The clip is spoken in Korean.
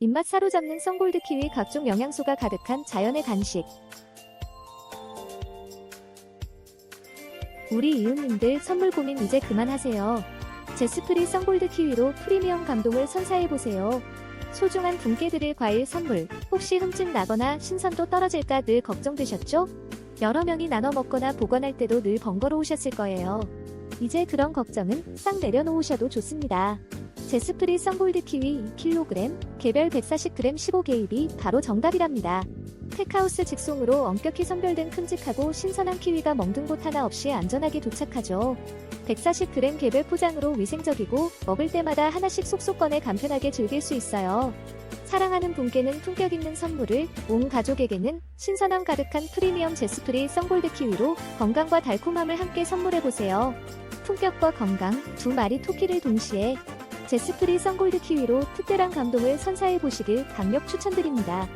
입맛 사로잡는 썬골드 키위 각종 영양소가 가득한 자연의 간식. 우리 이웃님들 선물 고민 이제 그만하세요. 제스프리 썬골드 키위로 프리미엄 감동을 선사해보세요. 소중한 분께 드릴 과일 선물, 혹시 흠집 나거나 신선도 떨어질까 늘 걱정되셨죠? 여러 명이 나눠 먹거나 보관할 때도 늘 번거로우셨을 거예요. 이제 그런 걱정은 싹 내려놓으셔도 좋습니다. 제스프리 썬골드 키위 2kg, 개별 140g 15개입이 바로 정답이랍니다. 텍하우스 직송으로 엄격히 선별된 큼직하고 신선한 키위가 멍든 곳 하나 없이 안전하게 도착하죠. 140g 개별 포장으로 위생적이고 먹을 때마다 하나씩 쏙쏙 꺼내 간편하게 즐길 수 있어요. 사랑하는 분께는 품격 있는 선물을, 온 가족에게는 신선함 가득한 프리미엄 제스프리 썬골드 키위로 건강과 달콤함을 함께 선물해보세요. 품격과 건강, 두 마리 토끼를 동시에 제스프리 썬골드 키위로 특별한 감동을 선사해 보시길 강력 추천드립니다.